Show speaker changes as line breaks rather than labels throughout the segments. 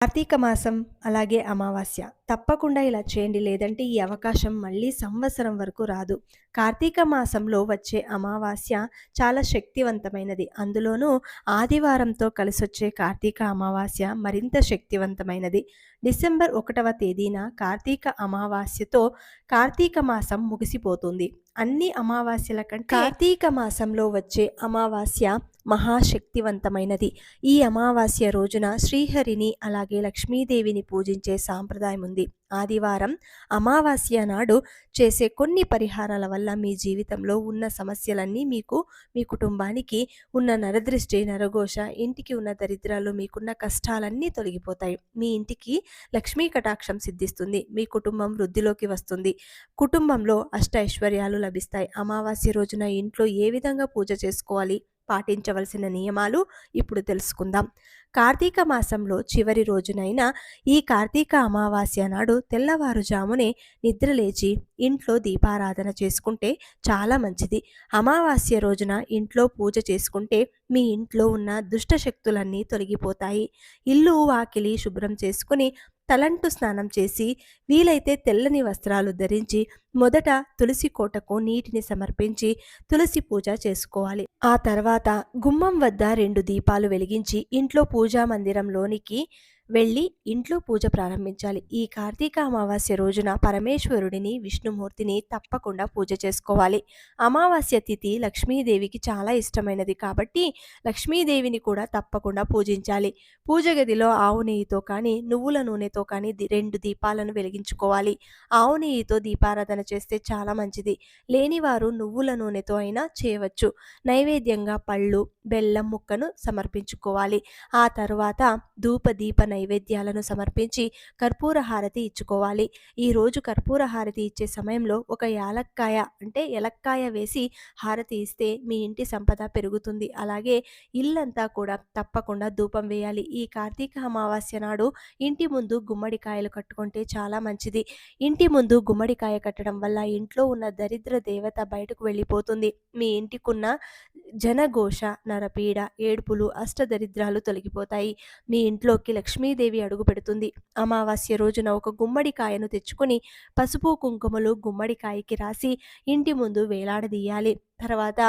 కార్తీక మాసం అలాగే అమావాస్య. తప్పకుండా ఇలా చేయండి. లేదంటే ఈ అవకాశం మళ్ళీ సంవత్సరం వరకు రాదు. కార్తీక మాసంలో వచ్చే అమావాస్య చాలా శక్తివంతమైనది. అందులోనూ ఆదివారంతో కలిసొచ్చే కార్తీక అమావాస్య మరింత శక్తివంతమైనది. డిసెంబర్ ఒకటవ తేదీన కార్తీక అమావాస్యతో కార్తీక మాసం ముగిసిపోతుంది. అన్ని అమావాస్యల కంటే కార్తీక మాసంలో వచ్చే అమావాస్య మహాశక్తివంతమైనది. ఈ అమావాస్య రోజున శ్రీహరిని అలాగే లక్ష్మీదేవిని పూజించే సాంప్రదాయం ఉంది ఆదివారం అమావాస్య నాడు చేసే కొన్ని పరిహారాల వల్ల మీ జీవితంలో ఉన్న సమస్యలన్నీ మీకు మీ కుటుంబానికి ఉన్న నరదృష్టి నరఘోష ఇంటికి ఉన్న దరిద్రాలు మీకున్న కష్టాలన్నీ తొలగిపోతాయి. మీ ఇంటికి లక్ష్మీ కటాక్షం సిద్ధిస్తుంది. మీ కుటుంబం వృద్ధిలోకి వస్తుంది. కుటుంబంలో అష్ట ఐశ్వర్యాలు లభిస్తాయి. అమావాస్య రోజున ఇంట్లో ఏ విధంగా పూజ చేసుకోవాలి? పాటించవలసిన నియమాలు ఇప్పుడు తెలుసుకుందాం. కార్తీక మాసంలో చివరి రోజునైన ఈ కార్తీక అమావాస్య నాడు తెల్లవారుజామునే నిద్రలేచి ఇంట్లో దీపారాధన చేసుకుంటే చాలా మంచిది. అమావాస్య రోజున ఇంట్లో పూజ చేసుకుంటే మీ ఇంట్లో ఉన్న దుష్ట శక్తులన్నీ తొలగిపోతాయి. ఇల్లు వాకిలి శుభ్రం చేసుకుని తలంటు స్నానం చేసి వీలైతే తెల్లని వస్త్రాలు ధరించి మొదట తులసి కోటకు నీటిని సమర్పించి తులసి పూజ చేసుకోవాలి. ఆ తర్వాత గుమ్మం వద్ద రెండు దీపాలు వెలిగించి ఇంట్లో పూజా మందిరంలోనికి వెళ్ళి ఇంట్లో పూజ ప్రారంభించాలి. ఈ కార్తీక అమావాస్య రోజున పరమేశ్వరుడిని విష్ణుమూర్తిని తప్పకుండా పూజ చేసుకోవాలి. అమావాస్య తిథి లక్ష్మీదేవికి చాలా ఇష్టమైనది కాబట్టి లక్ష్మీదేవిని కూడా తప్పకుండా పూజించాలి. పూజ గదిలో ఆవు నెయ్యితో కానీ నువ్వుల నూనెతో కానీ రెండు దీపాలను వెలిగించుకోవాలి. ఆవు నెయ్యితో దీపారాధన చేస్తే చాలా మంచిది. లేనివారు నువ్వుల నూనెతో అయినా చేయవచ్చు. నైవేద్యంగా పళ్ళు బెల్లం ముక్కను సమర్పించుకోవాలి. ఆ తర్వాత ధూప దీప నైవేద్యాలను సమర్పించి కర్పూర హారతి ఇచ్చుకోవాలి. ఈరోజు కర్పూర హారతి ఇచ్చే సమయంలో ఒక యాలక్కాయ అంటే ఎలక్కాయ వేసి హారతి ఇస్తే మీ ఇంటి సంపద పెరుగుతుంది. అలాగే ఇల్లంతా కూడా తప్పకుండా ధూపం వేయాలి. ఈ కార్తీక అమావాస్య నాడు ఇంటి ముందు గుమ్మడికాయలు కట్టుకుంటే చాలా మంచిది. ఇంటి ముందు గుమ్మడికాయ కట్టడం వల్ల ఇంట్లో ఉన్న దరిద్ర దేవత బయటకు వెళ్ళిపోతుంది. మీ ఇంటికున్న జనఘోష నరపీడ ఏడుపులు అష్టదరిద్రాలు తొలగిపోతాయి. మీ ఇంట్లోకి లక్ష్మీ లక్ష్మీదేవి అడుగు పెడుతుంది. అమావాస్య రోజున ఒక గుమ్మడికాయను తెచ్చుకొని పసుపు కుంకుమలు గుమ్మడికాయకి రాసి ఇంటి ముందు వేలాడదీయాలి. తర్వాత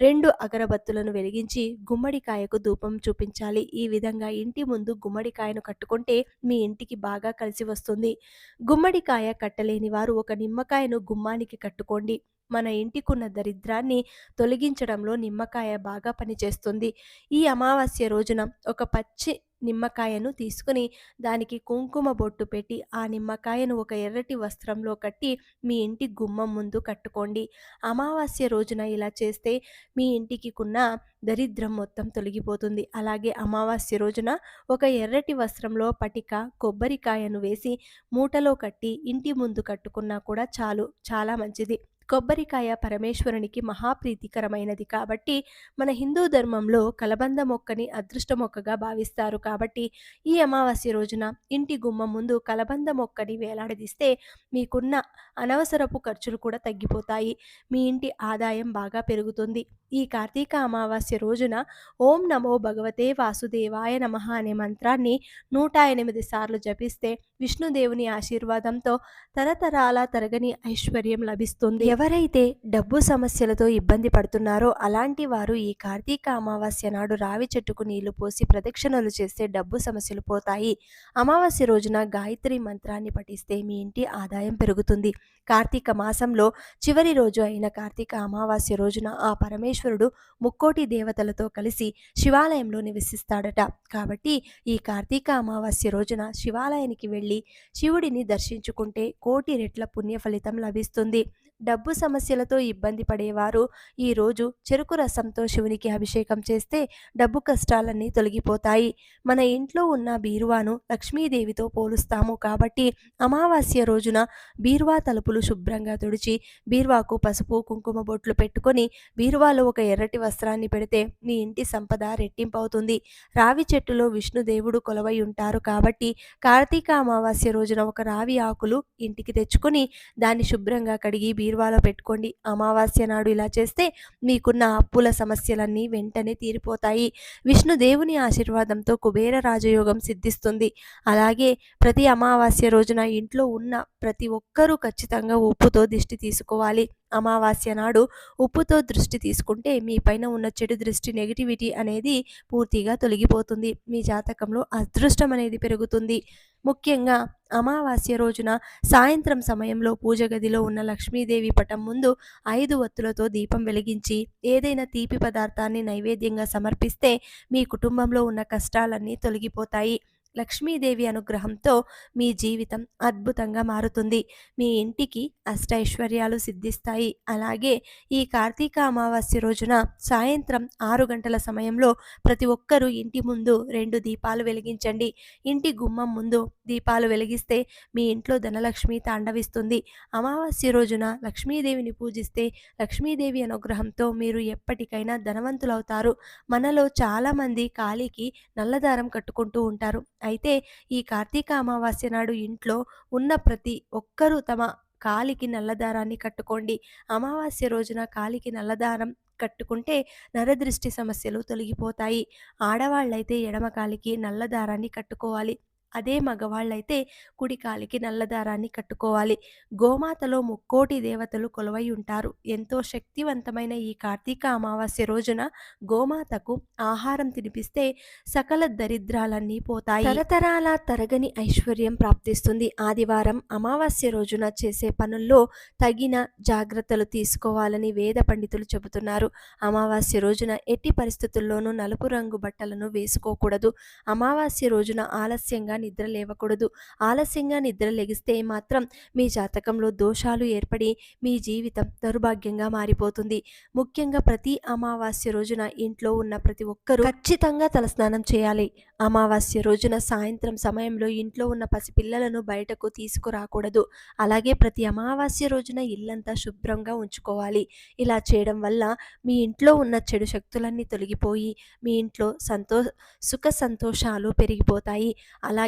రెండు అగరబత్తులను వెలిగించి గుమ్మడికాయకు ధూపం చూపించాలి. ఈ విధంగా ఇంటి ముందు గుమ్మడికాయను కట్టుకుంటే మీ ఇంటికి బాగా కలిసి వస్తుంది. గుమ్మడికాయ కట్టలేని వారు ఒక నిమ్మకాయను గుమ్మానికి కట్టుకోండి. మన ఇంటికున్న దరిద్రాన్ని తొలగించడంలో నిమ్మకాయ బాగా పనిచేస్తుంది. ఈ అమావాస్య రోజున ఒక పచ్చి నిమ్మకాయను తీసుకుని దానికి కుంకుమ బొట్టు పెట్టి ఆ నిమ్మకాయను ఒక ఎర్రటి వస్త్రంలో కట్టి మీ ఇంటి గుమ్మం ముందు కట్టుకోండి. అమావాస్య రోజున ఇలా చేస్తే మీ ఇంటికి కున్న దరిద్రం మొత్తం తొలగిపోతుంది. అలాగే అమావాస్య రోజున ఒక ఎర్రటి వస్త్రంలో పటిక కొబ్బరికాయను వేసి మూటలో కట్టి ఇంటి ముందు కట్టుకున్నా కూడా చాలు చాలా మంచిది. కొబ్బరికాయ పరమేశ్వరునికి మహాప్రీతికరమైనది కాబట్టి మన హిందూ ధర్మంలో కలబంద మొక్కని అదృష్ట మొక్కగా భావిస్తారు. కాబట్టి ఈ అమావాస్య రోజున ఇంటి గుమ్మం ముందు కలబంద మొక్కని వేలాడదీస్తే మీకున్న అనవసరపు ఖర్చులు కూడా తగ్గిపోతాయి. మీ ఇంటి ఆదాయం బాగా పెరుగుతుంది. ఈ కార్తీక అమావాస్య రోజున ఓం నమో భగవతే వాసుదేవాయ నమ అనే మంత్రాన్ని నూట ఎనిమిది సార్లు జపిస్తే విష్ణుదేవుని ఆశీర్వాదంతో తరతరాల తరగని ఐశ్వర్యం లభిస్తుంది. ఎవరైతే డబ్బు సమస్యలతో ఇబ్బంది పడుతున్నారో అలాంటి వారు ఈ కార్తీక అమావాస్య నాడు రావి చెట్టుకు నీళ్ళు పోసి ప్రదక్షిణలు చేస్తే డబ్బు సమస్యలు పోతాయి. అమావాస్య రోజున గాయత్రి మంత్రాన్ని పఠిస్తే మీ ఇంటి ఆదాయం పెరుగుతుంది. కార్తీక మాసంలో చివరి రోజు అయిన కార్తీక అమావాస్య రోజున ఆ పరమేశ్వర పరమేశ్వరుడు ముక్కోటి దేవతలతో కలిసి శివాలయంలో నివసిస్తాడట. కాబట్టి ఈ కార్తీక అమావాస్య రోజున శివాలయానికి వెళ్ళి శివుడిని దర్శించుకుంటే కోటి రెట్ల పుణ్య ఫలితం లభిస్తుంది. డబ్బు సమస్యలతో ఇబ్బంది పడేవారు. ఈరోజు చెరుకు రసంతో శివునికి అభిషేకం చేస్తే డబ్బు కష్టాలన్నీ తొలగిపోతాయి. మన ఇంట్లో ఉన్న బీరువాను లక్ష్మీదేవితో పోలుస్తాము కాబట్టి అమావాస్య రోజున బీరువా తలుపులు శుభ్రంగా తుడిచి బీరువాకు పసుపు కుంకుమ బొట్లు పెట్టుకొని బీరువాలో ఒక ఎర్రటి వస్త్రాన్ని పెడితే మీ ఇంటి సంపద రెట్టింపవుతుంది. రావి చెట్టులో విష్ణుదేవుడు కొలవై ఉంటారు కాబట్టి కార్తీక అమావాస్య రోజున ఒక రావి ఆకులు ఇంటికి తెచ్చుకొని దాన్ని శుభ్రంగా కడిగి బీరువాలో పెట్టుకోండి. అమావాస్య నాడు ఇలా చేస్తే మీకున్న అప్పుల సమస్యలన్నీ వెంటనే తీరిపోతాయి. విష్ణు దేవుని ఆశీర్వాదంతో కుబేర రాజయోగం సిద్ధిస్తుంది. అలాగే ప్రతి అమావాస్య రోజున ఇంట్లో ఉన్న ప్రతి ఒక్కరూ ఖచ్చితంగా ఉప్పుతో దిష్టి తీసుకోవాలి. అమావాస్య నాడు ఉప్పుతో దృష్టి తీసుకుంటే మీ పైన ఉన్న చెడు దృష్టి నెగిటివిటీ అనేది పూర్తిగా తొలగిపోతుంది. మీ జాతకంలో అదృష్టం అనేది పెరుగుతుంది. ముఖ్యంగా అమావాస్య రోజున సాయంత్రం సమయంలో పూజ గదిలో ఉన్న లక్ష్మీదేవి పటం ముందు ఐదు ఒత్తులతో దీపం వెలిగించి ఏదైనా తీపి పదార్థాన్ని నైవేద్యంగా సమర్పిస్తే మీ కుటుంబంలో ఉన్న కష్టాలన్నీ తొలగిపోతాయి. లక్ష్మీదేవి అనుగ్రహంతో మీ జీవితం అద్భుతంగా మారుతుంది. మీ ఇంటికి అష్టైశ్వర్యాలు సిద్ధిస్తాయి. అలాగే ఈ కార్తీక అమావాస్య రోజున సాయంత్రం ఆరు గంటల సమయంలో ప్రతి ఒక్కరూ ఇంటి ముందు రెండు దీపాలు వెలిగించండి. ఇంటి గుమ్మం ముందు దీపాలు వెలిగిస్తే మీ ఇంట్లో ధనలక్ష్మి తాండవిస్తుంది. అమావాస్య రోజున లక్ష్మీదేవిని పూజిస్తే లక్ష్మీదేవి అనుగ్రహంతో మీరు ఎప్పటికైనా ధనవంతులవుతారు. మనలో చాలామంది కాలికి నల్లదారం కట్టుకుంటూ ఉంటారు. అయితే ఈ కార్తీక అమావాస్య నాడు ఇంట్లో ఉన్న ప్రతి ఒక్కరూ తమ కాలికి నల్లదారాన్ని కట్టుకోండి. అమావాస్య రోజున కాలికి నల్లదారం కట్టుకుంటే నరదృష్టి సమస్యలు తొలగిపోతాయి. ఆడవాళ్ళైతే ఎడమ కాలికి నల్లదారాన్ని కట్టుకోవాలి. అదే మగవాళ్ళైతే కుడి కాలికి నల్లదారాన్ని కట్టుకోవాలి. గోమాతలో ముక్కోటి దేవతలు కొలువై ఉంటారు. ఎంతో శక్తివంతమైన ఈ కార్తీక అమావాస్య రోజున గోమాతకు ఆహారం తినిపిస్తే సకల దరిద్రాలన్నీ పోతాయి. తరతరాల తరగని ఐశ్వర్యం ప్రాప్తిస్తుంది. ఆదివారం అమావాస్య రోజున చేసే పనుల్లో తగిన జాగ్రత్తలు తీసుకోవాలని వేద పండితులు చెబుతున్నారు. అమావాస్య రోజున ఎట్టి పరిస్థితుల్లోనూ నలుపు రంగు బట్టలను వేసుకోకూడదు. అమావాస్య రోజున ఆలస్యంగా నిద్ర లేవకూడదు. ఆలస్యంగా నిద్ర లెగిస్తే మాత్రం మీ జాతకంలో దోషాలు ఏర్పడి మీ జీవితం దౌర్భాగ్యంగా మారిపోతుంది. ముఖ్యంగా ప్రతి అమావాస్య రోజున ఇంట్లో ఉన్న ప్రతి ఒక్కరూ ఖచ్చితంగా తలస్నానం చేయాలి. అమావాస్య రోజున సాయంత్రం సమయంలో ఇంట్లో ఉన్న పసిపిల్లలను బయటకు తీసుకురాకూడదు. అలాగే ప్రతి అమావాస్య రోజున ఇల్లంతా శుభ్రంగా ఉంచుకోవాలి. ఇలా చేయడం వల్ల మీ ఇంట్లో ఉన్న చెడు శక్తులన్నీ తొలగిపోయి మీ ఇంట్లో సంతో సుఖ సంతోషాలు పెరిగిపోతాయి.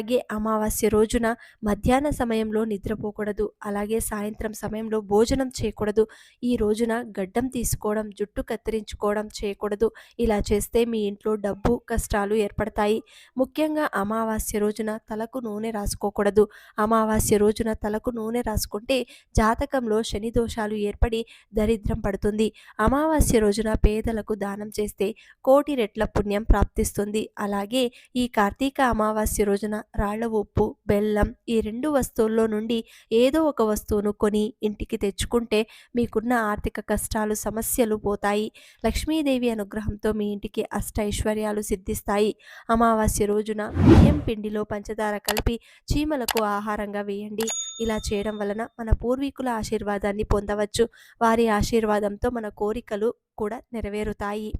అలాగే అమావాస్య రోజున మధ్యాహ్న సమయంలో నిద్రపోకూడదు. అలాగే సాయంత్రం సమయంలో భోజనం చేయకూడదు. ఈ రోజున గడ్డం తీసుకోవడం జుట్టు కత్తిరించుకోవడం చేయకూడదు. ఇలా చేస్తే మీ ఇంట్లో డబ్బు కష్టాలు ఏర్పడతాయి. ముఖ్యంగా అమావాస్య రోజున తలకు నూనె రాసుకోకూడదు. అమావాస్య రోజున తలకు నూనె రాసుకుంటే జాతకంలో శని దోషాలు ఏర్పడి దరిద్రం పడుతుంది. అమావాస్య రోజున పేదలకు దానం చేస్తే కోటి రెట్ల పుణ్యం ప్రాప్తిస్తుంది. అలాగే ఈ కార్తీక అమావాస్య రోజున రాళ్ళ ఉప్పు బెల్లం ఈ రెండు వస్తువుల్లో నుండి ఏదో ఒక వస్తువును కొని ఇంటికి తెచ్చుకుంటే మీకున్న ఆర్థిక కష్టాలు సమస్యలు పోతాయి. లక్ష్మీదేవి అనుగ్రహంతో మీ ఇంటికి అష్ట ఐశ్వర్యాలు సిద్ధిస్తాయి. అమావాస్య రోజున బియ్యం పిండిలో పంచదార కలిపి చీమలకు ఆహారంగా వేయండి. ఇలా చేయడం వలన మన పూర్వీకుల ఆశీర్వాదాన్ని పొందవచ్చు. వారి ఆశీర్వాదంతో మన కోరికలు కూడా నెరవేరుతాయి.